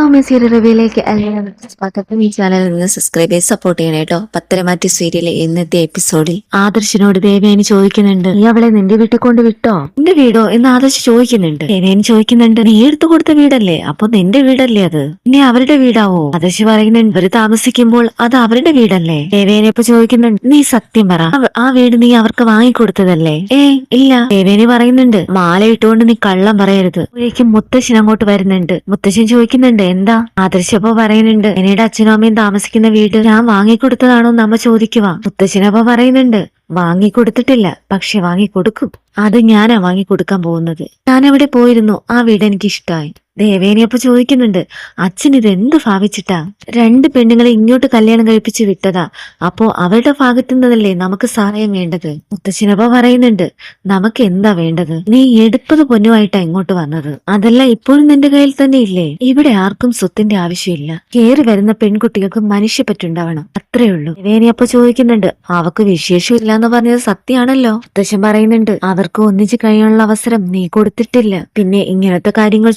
Soumya serial എല്ലാവർക്കും ഈ ചാനലിൽ നിന്ന് സബ്സ്ക്രൈബ് ചെയ്ത് സപ്പോർട്ട് ചെയ്യണം കേട്ടോ പത്തരമാറ്റി സീരിയലിലെ ഇന്നത്തെ എപ്പിസോഡിൽ ആദർശിനോട് ദേവേനി ചോദിക്കുന്നുണ്ട് നീ അവളെ നിന്റെ വീട്ടിൽ കൊണ്ട് വിട്ടോ? നിന്റെ വീടോ? എന്ന് ആദർശ് ചോദിക്കുന്നുണ്ട്. ദേവേനി ചോദിക്കുന്നുണ്ട് നീ എടുത്തു കൊടുത്ത വീടല്ലേ? അപ്പൊ നിന്റെ വീടല്ലേ അത്? ഇനി അവരുടെ വീടാവോ? ആദർശ് പറയുന്നുണ്ട് അവർ താമസിക്കുമ്പോൾ അത് അവരുടെ വീടല്ലേ? ദേവേനെ ഇപ്പൊ ചോദിക്കുന്നുണ്ട് നീ സത്യം പറ ആ വീട് നീ അവർക്ക് വാങ്ങിക്കൊടുത്തതല്ലേ? ഏ ഇല്ല. ദേവേനി പറയുന്നുണ്ട് മാല ഇട്ടുകൊണ്ട് നീ കള്ളം പറയരുത്. മുത്തശ്ശൻ അങ്ങോട്ട് വരുന്നുണ്ട്. മുത്തശ്ശൻ ചോദിക്കുന്നുണ്ട് എന്താ? ആദർശപ്പോ പറയുന്നുണ്ട്. എന്നയുടെ അച്ഛനും അമ്മയും താമസിക്കുന്ന വീട് ഞാൻ വാങ്ങിക്കൊടുത്തതാണോ അമ്മ ചോദിക്കുക മുത്തശ്ശനപ്പോ പറയുന്നുണ്ട്. വാങ്ങിക്കൊടുത്തിട്ടില്ല. പക്ഷെ വാങ്ങിക്കൊടുക്കും. അത് ഞാനാ വാങ്ങിക്കൊടുക്കാൻ പോകുന്നത്. ഞാൻ അവിടെ പോയിരുന്നു. ആ വീട് എനിക്ക് ഇഷ്ടമായി ദേവേനി അപ്പൊ ചോദിക്കുന്നുണ്ട് അച്ഛൻ ഇത് എന്ത് ഭാവിച്ചിട്ടാ? രണ്ട് പെണ്ണുങ്ങളെ ഇങ്ങോട്ട് കല്യാണം കഴിപ്പിച്ച് വിട്ടതാ. അപ്പോ അവരുടെ ഭാഗത്തു നിന്നല്ലേ നമുക്ക് സഹായം വേണ്ടത്? മുത്തശ്ശനപ്പ പറയുന്നുണ്ട് നമുക്ക് എന്താ വേണ്ടത്? നീ എടുപ്പത് പൊന്നുമായിട്ടാ ഇങ്ങോട്ട് വന്നത്. അതല്ല ഇപ്പോഴും നിന്റെ കയ്യിൽ തന്നെ ഇല്ലേ? ഇവിടെ ആർക്കും സ്വത്തിന്റെ ആവശ്യമില്ല. കേറി വരുന്ന പെൺകുട്ടികൾക്ക് മനുഷ്യപ്പറ്റുണ്ടാവണം അത്രേ ഉള്ളൂ. ദേവേനിയപ്പ ചോദിക്കുന്നുണ്ട് അവക്ക് വിശേഷം എന്ന് പറഞ്ഞത് സത്യാണല്ലോ? മുത്തശ്ശൻ പറയുന്നുണ്ട് അവർക്ക് ഒന്നിച്ച് കഴിയാനുള്ള അവസരം നീ കൊടുത്തിട്ടില്ല. പിന്നെ ഇങ്ങനത്തെ കാര്യങ്ങൾ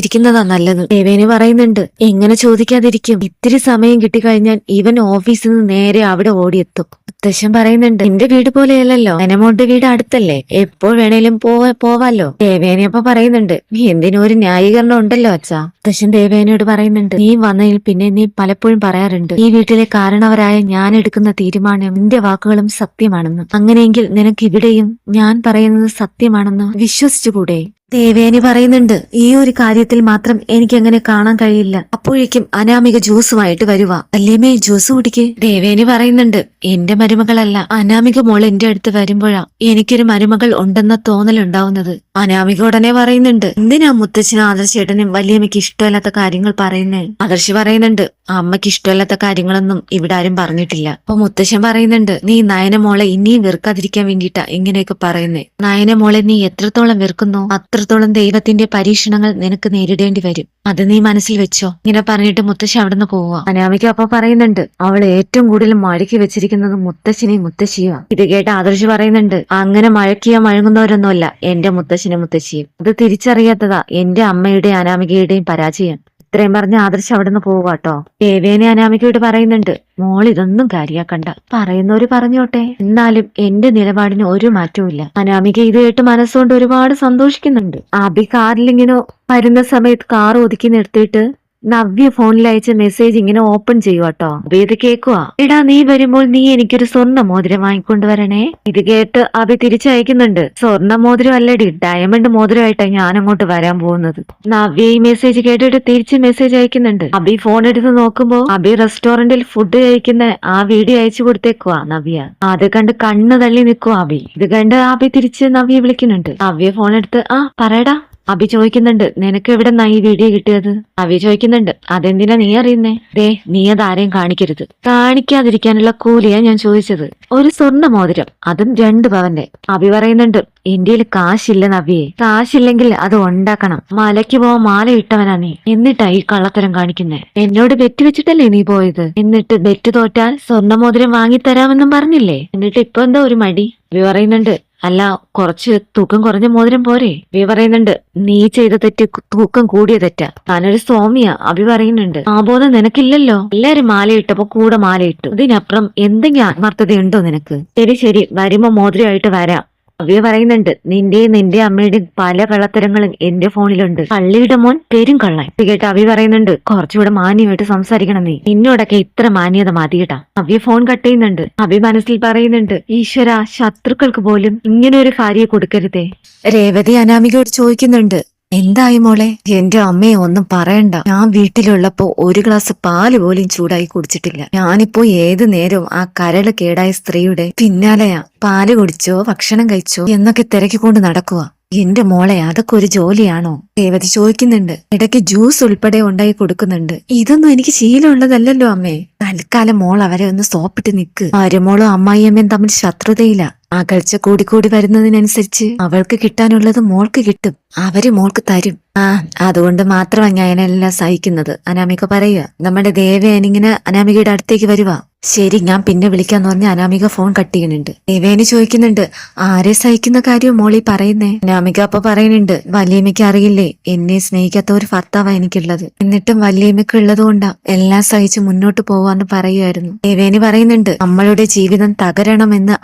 ചോദിക്കാതിരിക്കുന്നതാ നല്ലത്. ദേവേനെ പറയുന്നുണ്ട് എങ്ങനെ ചോദിക്കാതിരിക്കും. ഇത്തിരി സമയം കിട്ടിക്കഴിഞ്ഞാൽ ഇവൻ ഓഫീസിൽ നിന്ന് നേരെ അവിടെ ഓടിയെത്തും. മുത്തശ്ശൻ പറയുന്നുണ്ട് എന്റെ വീട് പോലെയല്ലല്ലോ. അനമോന്റെ വീട് അടുത്തല്ലേ. എപ്പോൾ വേണേലും പോവാല്ലോ പോവാലോ. ദേവേനി അപ്പൊ പറയുന്നുണ്ട് നീ എന്തിനും ഒരു ന്യായീകരണം ഉണ്ടല്ലോ അച്ഛാ? മുത്തശ്ശൻ ദേവേനയോട് പറയുന്നുണ്ട് നീ വന്നതിൽ പിന്നെ നീ പലപ്പോഴും പറയാറുണ്ട് ഈ വീട്ടിലെ കാരണവരായ ഞാൻ എടുക്കുന്ന തീരുമാനം നിന്റെ വാക്കുകളും സത്യമാണെന്ന്. അങ്ങനെയെങ്കിൽ നിനക്ക് ഇവിടെയും ഞാൻ പറയുന്നത് സത്യമാണെന്ന് വിശ്വസിച്ചുകൂടെ? ദേവേനി പറയുന്നുണ്ട് ഈ ഒരു കാര്യത്തിൽ മാത്രം എനിക്ക് അങ്ങനെ കാണാൻ കഴിയില്ല. അപ്പോഴേക്കും അനാമിക ജ്യൂസുമായിട്ട് വരുക അല്ലേമേ ജ്യൂസ് കുടിക്കേ ദേവേനി പറയുന്നുണ്ട് എന്റെ മരുമകളല്ല അനാമിക മോൾ എന്റെ അടുത്ത് വരുമ്പോഴാ എനിക്കൊരു മരുമകൾ ഉണ്ടെന്ന തോന്നലുണ്ടാവുന്നത്. അനാമിക ഉടനെ പറയുന്നുണ്ട് എന്തിനാ മുത്തച്ഛനും ആദർശേട്ടനും വലിയമ്മയ്ക്ക് ഇഷ്ടമില്ലാത്ത കാര്യങ്ങൾ പറയുന്നേ? ആദർശി പറയുന്നുണ്ട് അമ്മയ്ക്ക് ഇഷ്ടമില്ലാത്ത കാര്യങ്ങളൊന്നും ഇവിടെ ആരും പറഞ്ഞിട്ടില്ല. അപ്പൊ മുത്തശ്ശൻ പറയുന്നുണ്ട് നീ നയന മോളെ ഇനിയും വെറുക്കാതിരിക്കാൻ വേണ്ടിയിട്ടാ ഇങ്ങനെയൊക്കെ പറയുന്നേ. നയന മോളെ നീ എത്രത്തോളം വെറുക്കുന്നോ അത്രത്തോളം ദൈവത്തിന്റെ പരീക്ഷണങ്ങൾ നിനക്ക് നേരിടേണ്ടി വരും. അത് നീ മനസ്സിൽ വെച്ചോ. ഇങ്ങനെ പറഞ്ഞിട്ട് മുത്തശ്ശി അവിടുന്ന് പോവുക. അനാമിക അപ്പൊ പറയുന്നുണ്ട് അവൾ ഏറ്റവും കൂടുതൽ മഴക്കി വെച്ചിരിക്കുന്നത് മുത്തശ്ശിനെയും മുത്തശ്ശിയുമാ. ഇത് കേട്ട് ആദർശ് പറയുന്നുണ്ട് അങ്ങനെ മഴക്കിയ മഴങ്ങുന്നവരൊന്നുമല്ല എന്റെ മുത്തശ്ശിനെ മുത്തശ്ശിയും. അത് തിരിച്ചറിയാത്തതാ എന്റെ അമ്മയുടെയും അനാമികയുടെയും പരാജയം. ഇത്രയും പറഞ്ഞ് ആദർശ് അവിടുന്ന് പോവാട്ടോ ദേവേനെ അനാമികയോട് പറയുന്നുണ്ട്. മോൾ ഇതൊന്നും കാര്യാക്കണ്ട. പറയുന്നവര് പറഞ്ഞോട്ടെ. എന്നാലും എന്റെ നിലപാടിന് ഒരു മാറ്റവും അനാമിക ഇത് കേട്ട് മനസ്സുകൊണ്ട് ഒരുപാട് സന്തോഷിക്കുന്നുണ്ട്. ആബി കാറിലിങ്ങനെ വരുന്ന സമയത്ത് കാർ ഒതുക്കി നിർത്തിയിട്ട് നവ്യ ഫോണിൽ അയച്ച മെസ്സേജ് ഇങ്ങനെ ഓപ്പൺ ചെയ്യുക കേട്ടോ ഇത് കേക്കുക എടാ നീ വരുമ്പോൾ നീ എനിക്കൊരു സ്വർണ മോതിരം വാങ്ങിക്കൊണ്ട് വരണേ. ഇത് കേട്ട് അബി തിരിച്ചയക്കുന്നുണ്ട്. സ്വർണ മോതിരം അല്ലടി ഡയമണ്ട് മോതിരമായിട്ടാണ് ഞാൻ അങ്ങോട്ട് വരാൻ പോകുന്നത്. നവ്യ ഈ മെസ്സേജ് കേട്ടിട്ട് തിരിച്ച് മെസ്സേജ് അയക്കുന്നുണ്ട്. അബി ഫോൺ എടുത്ത് നോക്കുമ്പോ അബി റെസ്റ്റോറന്റിൽ ഫുഡ് കഴിക്കുന്ന ആ വീഡിയോ അയച്ചു കൊടുത്തേക്കുക നവ്യ. അത് കണ്ട് കണ്ണ് തള്ളി നിൽക്കുവാ അബി ഇത് കണ്ട് അബി തിരിച്ച് നവ്യ വിളിക്കുന്നുണ്ട്. നവ്യ ഫോൺ എടുത്ത് ആ പറയടാ. അഭി ചോദിക്കുന്നുണ്ട് നിനക്ക് എവിടെ ഈ വീഡിയോ കിട്ടിയത്? അഭി ചോദിക്കുന്നുണ്ട് അതെന്തിനാ നീ അറിയുന്നേ? ദേ നീ അത് ആരെയും കാണിക്കരുത്. കാണിക്കാതിരിക്കാനുള്ള കൂലിയാ ഞാൻ ചോദിച്ചത്. ഒരു സ്വർണ മോതിരം അതും രണ്ട് പവന്റെ. അഭി പറയുന്നുണ്ട് ഇന്ത്യയിൽ കാശില്ല നവിയെ കാശില്ലെങ്കിൽ അത് ഉണ്ടാക്കണം. മലയ്ക്ക് പോവാൻ മാല ഇട്ടവനാ നീ. എന്നിട്ടാ ഈ കള്ളത്തരം കാണിക്കുന്നേ? എന്നോട് ബെറ്റ് വെച്ചിട്ടല്ലേ നീ പോയത്? എന്നിട്ട് ബെറ്റ് തോറ്റാൽ സ്വർണ മോതിരം വാങ്ങിത്തരാമെന്നും പറഞ്ഞില്ലേ? എന്നിട്ട് ഇപ്പൊ എന്താ ഒരു മടി? പറയുന്നുണ്ട് അല്ല കുറച്ച് തൂക്കം കുറഞ്ഞ മോതിരം പോരെ. അഭി പറയുന്നുണ്ട് നീ ചെയ്ത തെറ്റ് തൂക്കം കൂടിയ തെറ്റാ. താനൊരു സ്വാമിയാ അഭി പറയുന്നുണ്ട്. ആ ബോധം നിനക്കില്ലല്ലോ? എല്ലാരും മാലയിട്ടപ്പോ കൂടെ മാലയിട്ടു. ഇതിനപ്പുറം എന്തെങ്കിലും ആത്മാർത്ഥതയുണ്ടോ നിനക്ക്? ശരി ശരി. വരുമ്പോ മോതിരമായിട്ട് വരാം. അവ്യ പറയുന്നുണ്ട് നിന്റെ നിന്റെ അമ്മയുടെ പല കള്ളത്തരങ്ങളും എന്റെ ഫോണിലുണ്ട്. പള്ളിയുടെ മോൻ പേരും കള്ളൻ. ഇത് കേട്ട് അവി പറയുന്നുണ്ട് കുറച്ചുകൂടെ മാന്യമായിട്ട് സംസാരിക്കണം നീ. നിന്നോടൊക്കെ ഇത്ര മാന്യത മതിയട്ടാ അവ്യ ഫോൺ കട്ട് ചെയ്യുന്നുണ്ട്. അഭി മനസ്സിൽ പറയുന്നുണ്ട് ഈശ്വര ശത്രുക്കൾക്ക് പോലും ഇങ്ങനെ ഒരു ഭാര്യയെ കൊടുക്കരുതേ. രേവതി അനാമികയോട് ചോദിക്കുന്നുണ്ട് എന്തായി മോളെ? എന്റെ അമ്മയെ ഒന്നും പറയണ്ട. ഞാൻ വീട്ടിലുള്ളപ്പോ ഒരു ഗ്ലാസ് പാൽ പോലും ചൂടായി കുടിച്ചിട്ടില്ല. ഞാനിപ്പോ ഏത് നേരവും ആ കരൾ കേടായ സ്ത്രീയുടെ പിന്നാലെയാ. പാൽ കുടിച്ചോ ഭക്ഷണം കഴിച്ചോ എന്നൊക്കെ തിരക്കിക്കൊണ്ട് നടക്കുക എന്റെ മോളെ അതൊക്കെ ഒരു ജോലിയാണോ? രേവതി ചോദിക്കുന്നുണ്ട്. ഇടയ്ക്ക് ജ്യൂസ് ഉൾപ്പെടെ ഉണ്ടായി കൊടുക്കുന്നുണ്ട്. ഇതൊന്നും എനിക്ക് ശീലമുള്ളതല്ലല്ലോ അമ്മേ. തൽക്കാലം മോൾ അവരെ ഒന്ന് സോപ്പിട്ട് നിക്ക്. മരുമോളും അമ്മായിയമ്മയും തമ്മിൽ ശത്രുതയില്ല അകൽച്ച കൂടിക്കൂടി വരുന്നതിനനുസരിച്ച് അവൾക്ക് കിട്ടാനുള്ളത് മോൾക്ക് കിട്ടും. അവർ മോൾക്ക് തരും. ആ അതുകൊണ്ട് മാത്രമാണ് ഞാൻ എല്ലാം സഹിക്കുന്നത്. അനാമിക പറയുക നമ്മുടെ ദേവേനിങ്ങനെ അനാമികയുടെ അടുത്തേക്ക് വരുവാ. ശരി ഞാൻ പിന്നെ വിളിക്കാന്ന് പറഞ്ഞ അനാമിക ഫോൺ കട്ട് ചെയ്യുന്നുണ്ട്. ദേവേനി ചോദിക്കുന്നുണ്ട് ആരെ സഹിക്കുന്ന കാര്യം മോളി പറയുന്നേ? അനാമിക അപ്പൊ പറയുന്നുണ്ട് വലിയമ്മയ്ക്ക് അറിയില്ലേ എന്നെ സ്നേഹിക്കാത്ത ഒരു ഭർത്താവാണ് എനിക്കുള്ളത്. എന്നിട്ടും വല്യമ്മയ്ക്ക് ഉള്ളതുകൊണ്ടാ എല്ലാം സഹിച്ച് മുന്നോട്ട് പോവാന്ന് പറയുമായിരുന്നു ദേവേനി പറയുന്നുണ്ട് നമ്മളുടെ ജീവിതം തകരണമെന്ന്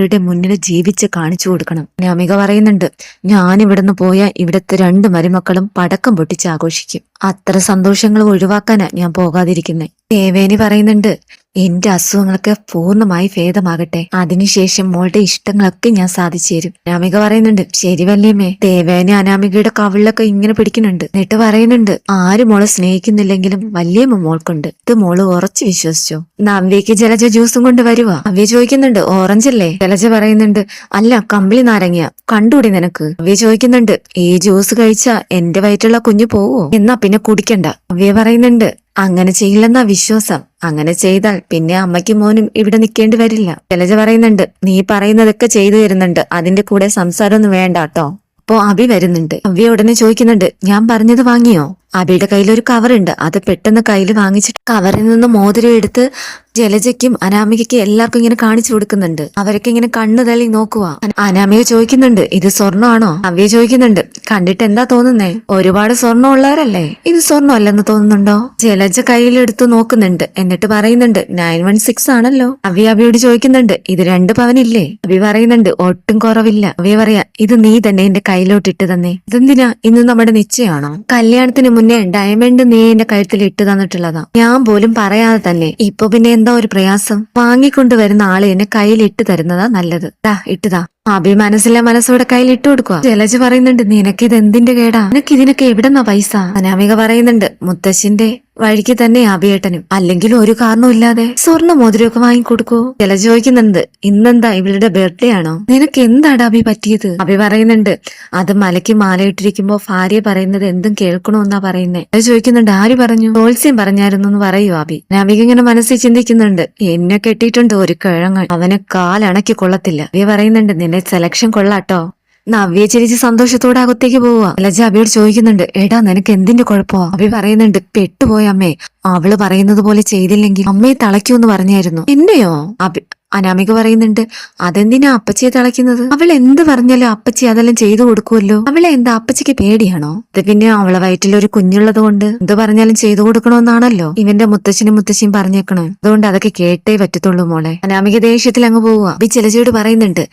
ആഗ്രഹിക്കുന്നവരുടെ മുന്നിൽ ജീവിച്ച് കാണിച്ചു കൊടുക്കണം. നമിക പറയുന്നുണ്ട് ഞാൻ ഇവിടുന്ന് പോയാൽ ഇവിടുത്തെ രണ്ട് മരുമക്കളും പടക്കം പൊട്ടിച്ച് ആഘോഷിക്കും. അത്ര സന്തോഷങ്ങൾ ഒഴിവാക്കാനാ ഞാൻ പോകാതിരിക്കുന്നത് ദേവേനി പറയുന്നുണ്ട് എന്റെ അസുഖങ്ങളൊക്കെ പൂർണമായി ഭേദമാകട്ടെ. അതിനുശേഷം മോളുടെ ഇഷ്ടങ്ങളൊക്കെ ഞാൻ സാധിച്ചു തരും. അനാമിക പറയുന്നുണ്ട് ശരി വല്യമ്മേ. ദേവേനെ അനാമികയുടെ കവിളിലൊക്കെ ഇങ്ങനെ പിടിക്കുന്നുണ്ട്. എന്നിട്ട് പറയുന്നുണ്ട് ആര് മോളെ സ്നേഹിക്കുന്നില്ലെങ്കിലും വല്യമ്മ മോൾക്കുണ്ട്. ഇത് മോൾ ഉറച്ചു വിശ്വസിച്ചു? നവ്യക്ക് ജലജ ജ്യൂസും കൊണ്ട് വരുവാ. നവ്യ ചോദിക്കുന്നുണ്ട് ഓറഞ്ച് അല്ലേ? ജലജ പറയുന്നുണ്ട് അല്ല കമ്പിളി നാരങ്ങ കണ്ടുകൂടി നിനക്ക്? നവ്യ ചോദിക്കുന്നുണ്ട് ഈ ജ്യൂസ് കഴിച്ചാ എന്റെ വയറ്റുള്ള കുഞ്ഞു പോവോ? എന്നാ പിന്നെ കുടിക്കണ്ട. നവ്യ പറയുന്നുണ്ട് അങ്ങനെ ചെയ്യില്ലെന്നാ വിശ്വാസം. അങ്ങനെ ചെയ്താൽ പിന്നെ അമ്മയ്ക്കും മോനും ഇവിടെ നിൽക്കേണ്ടി വരില്ല. ശൈലജ പറയുന്നുണ്ട് നീ പറയുന്നതൊക്കെ ചെയ്തു തരുന്നുണ്ട്. അതിന്റെ കൂടെ സംസാരമൊന്നും വേണ്ട കേട്ടോ അപ്പോ അഭി വരുന്നുണ്ട്. അവ്യ ഉടനെ ചോദിക്കുന്നുണ്ട് ഞാൻ പറഞ്ഞത് വാങ്ങിയോ? അബിയുടെ കയ്യിൽ ഒരു കവറുണ്ട്. അത് പെട്ടെന്ന് കയ്യിൽ വാങ്ങിച്ചിട്ട് കവറിൽ നിന്ന് മോതിരം എടുത്ത് ജലജയ്ക്കും അനാമികയ്ക്കും എല്ലാവർക്കും ഇങ്ങനെ കാണിച്ചു കൊടുക്കുന്നുണ്ട്. അവരൊക്കെ ഇങ്ങനെ കണ്ണു തള്ളി നോക്കുക അനാമിക ചോദിക്കുന്നുണ്ട് ഇത് സ്വർണമാണോ? അവ്യ ചോദിക്കുന്നുണ്ട് കണ്ടിട്ട് എന്താ തോന്നുന്നേ? ഒരുപാട് സ്വർണം ഉള്ളവരല്ലേ ഇത് സ്വർണമല്ലെന്ന് തോന്നുന്നുണ്ടോ? ജലജ കയ്യിലെടുത്ത് നോക്കുന്നുണ്ട് എന്നിട്ട് പറയുന്നുണ്ട് നയൻ വൺ സിക്സ് ആണല്ലോ. അവ്യ അവയോട് ചോദിക്കുന്നുണ്ട് ഇത് രണ്ട് പവനില്ലേ? അവി പറയുന്നുണ്ട് ഒട്ടും കുറവില്ല. അവ്യ പറയാ ഇത് നീ തന്നെ എന്റെ കയ്യിലോട്ട് ഇട്ട് തന്നെ. ഇതെന്തിനാ? ഇന്ന് നമ്മുടെ നിശ്ചയമാണോ? കല്യാണത്തിന് മുന്നേ ഡയമണ്ട് നീ എന്റെ കഴുത്തിൽ ഇട്ട് തന്നിട്ടുള്ളതാ. ഞാൻ പോലും പറയാതെ തന്നെ. ഇപ്പൊ പിന്നെ എന്താ ഒരു പ്രയാസം? വാങ്ങിക്കൊണ്ട് വരുന്ന ആൾ എന്നെ കയ്യിൽ ഇട്ട് തരുന്നതാ നല്ലത്. ദാ ഇട്ടുതാ അഭി മനസ്സിലെ മനസ്സോടെ കയ്യിൽ ഇട്ടു കൊടുക്കുക ജലജ പറയുന്നുണ്ട് നിനക്ക് ഇത് എന്തിന്റെ കേടാ? നിനക്ക് ഇതിനൊക്കെ എവിടെന്നാ പൈസ? അനാമിക പറയുന്നുണ്ട് മുത്തശ്ശിന്റെ വഴിക്ക് തന്നെ അഭിയേട്ടനും അല്ലെങ്കിൽ ഒരു കാരണവും സ്വർണ മോതിരമൊക്കെ വാങ്ങിക്കൊടുക്കൂ. ചില ചോദിക്കുന്നുണ്ട് ഇന്നെന്താ ഇവളുടെ ബർത്ത്ഡേ ആണോ? നിനക്ക് എന്താടാ അഭി പറ്റിയത്? അഭി പറയുന്നുണ്ട് അത് മലയ്ക്ക് മാലയിട്ടിരിക്കുമ്പോ ഭാര്യ പറയുന്നത് എന്തും കേൾക്കണമെന്നാ പറയുന്നേ. അത് ചോദിക്കുന്നുണ്ട് ആര് പറഞ്ഞു? ജോത്സ്യം പറഞ്ഞായിരുന്നു എന്ന് പറയൂ അഭി. അഭിക്ക് ഇങ്ങനെ മനസ്സിൽ ചിന്തിക്കുന്നുണ്ട് എന്നെ കെട്ടിയിട്ടുണ്ട് ഒരു കിഴങ്ങ്. അവനെ കാലണക്കി കൊള്ളത്തില്ല. അഭി പറയുന്നുണ്ട് നിന്റെ സെലക്ഷൻ കൊള്ളാട്ടോ. നവ്യ ചിരിച്ച് സന്തോഷത്തോടെ അകത്തേക്ക് പോവുക. ലജ അബിയോട് ചോദിക്കുന്നുണ്ട് എടാ നിനക്ക് എന്തിന്റെ കുഴപ്പമോ? അബി പറയുന്നുണ്ട് പെട്ടുപോയ അമ്മേ. അവൾ പറയുന്നത് പോലെ ചെയ്തില്ലെങ്കിൽ അമ്മയെ തളയ്ക്കൂന്ന് പറഞ്ഞായിരുന്നു. എന്നെയോ? അബി അനാമിക പറയുന്നുണ്ട് അതെന്തിനാ അപ്പച്ചിയെ തളയ്ക്കുന്നത്? അവൾ എന്ത് പറഞ്ഞാലും അപ്പച്ചി അതെല്ലാം ചെയ്തു കൊടുക്കുമല്ലോ അവളെ എന്താ അപ്പച്ചിക്ക് പേടിയാണോ? ഇത് പിന്നെ അവളെ വയറ്റിൽ ഒരു കുഞ്ഞുള്ളത് കൊണ്ട് എന്ത് പറഞ്ഞാലും ചെയ്തു കൊടുക്കണമെന്നാണല്ലോ ഇവന്റെ മുത്തച്ഛനും മുത്തശ്ശിയും പറഞ്ഞേക്കണോ. അതുകൊണ്ട് അതൊക്കെ കേട്ടേ പറ്റത്തുള്ളൂ മോളെ. അനാമിക ദേഷ്യത്തിൽ അങ്ങ് പോവുക. അബി ചിലജയോട് പറയുന്നുണ്ട്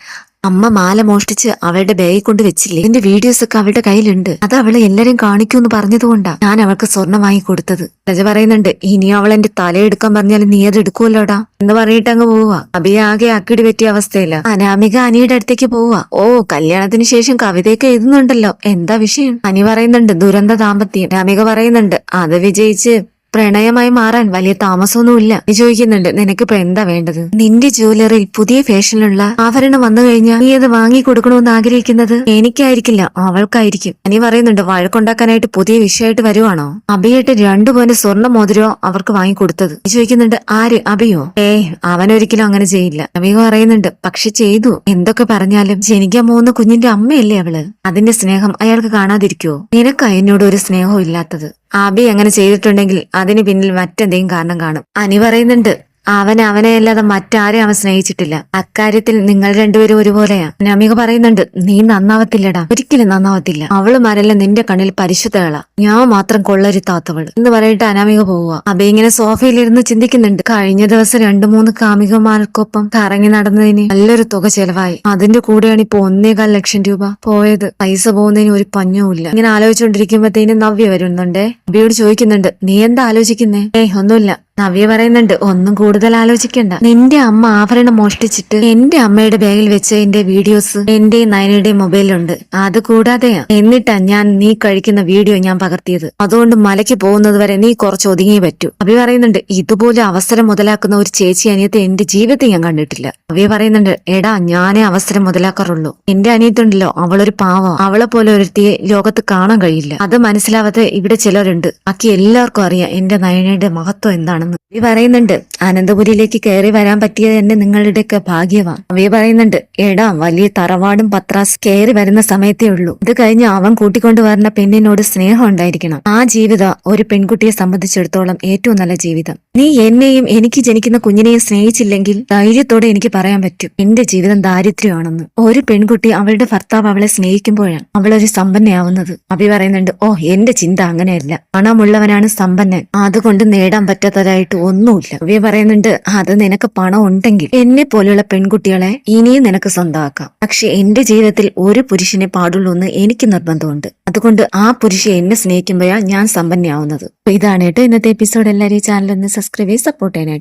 അമ്മ മാല മോഷ്ടിച്ച് അവളുടെ ബാഗിൽ കൊണ്ട് വെച്ചില്ലേ? എന്റെ വീഡിയോസ് ഒക്കെ അവളുടെ കയ്യിലുണ്ട്. അത് അവളെ എല്ലാരും കാണിക്കൂന്ന് പറഞ്ഞതുകൊണ്ടാ ഞാൻ അവൾക്ക് സ്വർണം വാങ്ങി കൊടുത്തത്. രജ പറയുന്നുണ്ട് ഇനി അവൾ എന്റെ തലയെടുക്കാൻ പറഞ്ഞാൽ നീ അത് എടുക്കുമല്ലോടാ എന്ന് പറഞ്ഞിട്ട് അങ്ങ് പോവാ അബിയ ആകെ അക്കിടി പറ്റിയ അവസ്ഥയില്ല അനാമിക അനിയുടെ അടുത്തേക്ക് പോവാ ഓ കല്യാണത്തിന് ശേഷം കവിതയൊക്കെ എഴുതുന്നുണ്ടല്ലോ. എന്താ വിഷയം? അനി പറയുന്നുണ്ട് ദുരന്ത ദാമ്പത്യം. അനാമിക പറയുന്നുണ്ട് അത് വിജയിച്ച് പ്രണയമായി മാറാൻ വലിയ താമസമൊന്നുമില്ല. നീ ചോദിക്കുന്നുണ്ട് നിനക്കിപ്പോ എന്താ വേണ്ടത്? നിന്റെ ജ്വല്ലറിയിൽ പുതിയ ഫാഷനിലുള്ള ആഭരണം വന്നു കഴിഞ്ഞാൽ നീ അത് വാങ്ങി കൊടുക്കണമെന്ന് ആഗ്രഹിക്കുന്നത്? എനിക്കായിരിക്കില്ല അവൾക്കായിരിക്കും. അനി പറയുന്നുണ്ട് വഴക്കുണ്ടാക്കാനായിട്ട് പുതിയ വിഷയമായിട്ട് വരുവാണോ? അബിയായിട്ട് രണ്ടു പോലെ സ്വർണ മോതിരോ അവർക്ക് വാങ്ങിക്കൊടുത്തത് നീ ചോദിക്കുന്നുണ്ട് ആര് അബിയോ? ഏ അവനൊരിക്കലും അങ്ങനെ ചെയ്യില്ല. അബിയ പറയുന്നുണ്ട് പക്ഷെ ചെയ്തു. എന്തൊക്കെ പറഞ്ഞാലും ജനിക്കാൻ പോകുന്ന കുഞ്ഞിന്റെ അമ്മയല്ലേ അവൾ? അതിന്റെ സ്നേഹം അയാൾക്ക് കാണാതിരിക്കുവോ? നിനക്ക് എന്നോട് ഒരു സ്നേഹവും ഇല്ലാത്തത്. ആബി അങ്ങനെ ചെയ്തിട്ടുണ്ടെങ്കിൽ അതിന് പിന്നിൽ മറ്റെന്തെങ്കിലും കാരണം കാണും. അനി പറയുന്നുണ്ട് അവൻ അവനെ അല്ലാതെ മറ്റാരെയും അവൻ സ്നേഹിച്ചിട്ടില്ല. അക്കാര്യത്തിൽ നിങ്ങൾ രണ്ടുപേരും ഒരുപോലെയാ. നമിക പറയുന്നുണ്ട് നീ നന്നാവത്തില്ലടാ. ഒരിക്കലും നന്നാവത്തില്ല. അവൾ മരല്ല നിന്റെ കണ്ണിൽ പരിശുദ്ധകളാ ഞാൻ മാത്രം കൊള്ളരുത്താത്തവൾ. എന്ന് പറയിട്ട് അനാമിക പോവുക അബി ഇങ്ങനെ സോഫയിലിരുന്ന് ചിന്തിക്കുന്നുണ്ട്. കഴിഞ്ഞ ദിവസം രണ്ടു മൂന്ന് കാമികമാർക്കൊപ്പം കറങ്ങി നടന്നതിന് നല്ലൊരു തുക ചെലവായി. അതിന്റെ കൂടെയാണ് ഇപ്പൊ ഒന്നേകാൽ ലക്ഷം രൂപ പോയത്. പൈസ പോകുന്നതിന് ഒരു പഞ്ഞവും ഇല്ല. ഇങ്ങനെ ആലോചിച്ചുകൊണ്ടിരിക്കുമ്പോഴത്തേന് നവ്യ വരുന്നുണ്ടേ. അബിയോട് ചോദിക്കുന്നുണ്ട് നീ എന്താ ആലോചിക്കുന്നേ? ഏയ് ഒന്നുമില്ല. നവ്യ പറയുന്നുണ്ട് ഒന്നും കൂടുതൽ ആലോചിക്കണ്ട. നിന്റെ അമ്മ ആഭരണം മോഷ്ടിച്ചിട്ട് എന്റെ അമ്മയുടെ ബാഗിൽ വെച്ച എന്റെ വീഡിയോസ് എന്റെ നയനയുടെ മൊബൈലുണ്ട് അത് കൂടാതെയാ എന്നിട്ടാ ഞാൻ നീ കഴിക്കുന്ന വീഡിയോ ഞാൻ പകർത്തിയത്. അതുകൊണ്ട് മലയ്ക്ക് പോകുന്നത് വരെ നീ കുറച്ച് ഒതുങ്ങിയേ പറ്റൂ. അവി പറയുന്നുണ്ട് ഇതുപോലെ അവസരം മുതലാക്കുന്ന ഒരു ചേച്ചി അനിയത്തെ എന്റെ ജീവിതത്തിൽ ഞാൻ കണ്ടിട്ടില്ല. അവ്യ പറയുന്നുണ്ട് എടാ ഞാനേ അവസരം മുതലാക്കാറുള്ളൂ. എന്റെ അനിയത്തുണ്ടല്ലോ അവളൊരു പാവം. അവളെ പോലെ ഒരുത്തിയെ ലോകത്ത് കാണാൻ കഴിയില്ല. അത് മനസ്സിലാവാതെ ഇവിടെ ചിലരുണ്ട് ബാക്കി എല്ലാവർക്കും അറിയാം എന്റെ നയനയുടെ മഹത്വം എന്താണെന്ന്. അവി പറയുന്നുണ്ട് ആനന്ദപുരിയിലേക്ക് കയറി വരാൻ പറ്റിയത് തന്നെ നിങ്ങളുടെയൊക്കെ ഭാഗ്യമാണ്. അവി പറയുന്നുണ്ട് എടാ വലിയ തറവാടും പത്രാസ് കയറി വരുന്ന സമയത്തേ ഉള്ളൂ. ഇത് കഴിഞ്ഞ് അവൻ കൂട്ടിക്കൊണ്ടു വരുന്ന പെണ്ണിനോട് സ്നേഹം ഉണ്ടായിരിക്കണം. ആ ജീവിതം ഒരു പെൺകുട്ടിയെ സംബന്ധിച്ചിടത്തോളം ഏറ്റവും നല്ല ജീവിതം. നീ എന്നെയും എനിക്ക് ജനിക്കുന്ന കുഞ്ഞിനെയും സ്നേഹിച്ചില്ലെങ്കിൽ ധൈര്യത്തോടെ എനിക്ക് പറയാൻ പറ്റും. എന്റെ ജീവിതം ദാരിദ്ര്യമാണെന്ന്. ഒരു പെൺകുട്ടി അവളുടെ ഭർത്താവ് അവളെ സ്നേഹിക്കുമ്പോഴാണ് അവളൊരു സമ്പന്നയാവുന്നത്. അഭി പറയുന്നുണ്ട് ഓ എന്റെ ചിന്ത അങ്ങനെയല്ല. പണമുള്ളവനാണ് സമ്പന്നൻ. അതുകൊണ്ട് നേടാൻ പറ്റാത്തതായിട്ട് ഒന്നുമില്ല. അഭി പറയുന്നുണ്ട് അത് നിനക്ക് പണം ഉണ്ടെങ്കിൽ എന്നെ പോലെയുള്ള പെൺകുട്ടികളെ ഇനിയും നിനക്ക് സ്വന്തമാക്കാം. പക്ഷെ എന്റെ ജീവിതത്തിൽ ഒരു പുരുഷനെ പാടുള്ളൂ എന്ന് എനിക്ക് നിർബന്ധമുണ്ട്. അതുകൊണ്ട് ആ പുരുഷൻ എന്നെ സ്നേഹിക്കുമ്പോഴാണ് ഞാൻ സമ്പന്നയാവുന്നത്. ഇതാണ് കേട്ടോ ഇന്നത്തെ എപ്പിസോഡ് എല്ലാവരും ചാനൽ ഒന്ന് സബ്സ്ക്രൈബ് ചെയ്ത് സപ്പോർട്ട് ചെയ്യാനായിട്ട്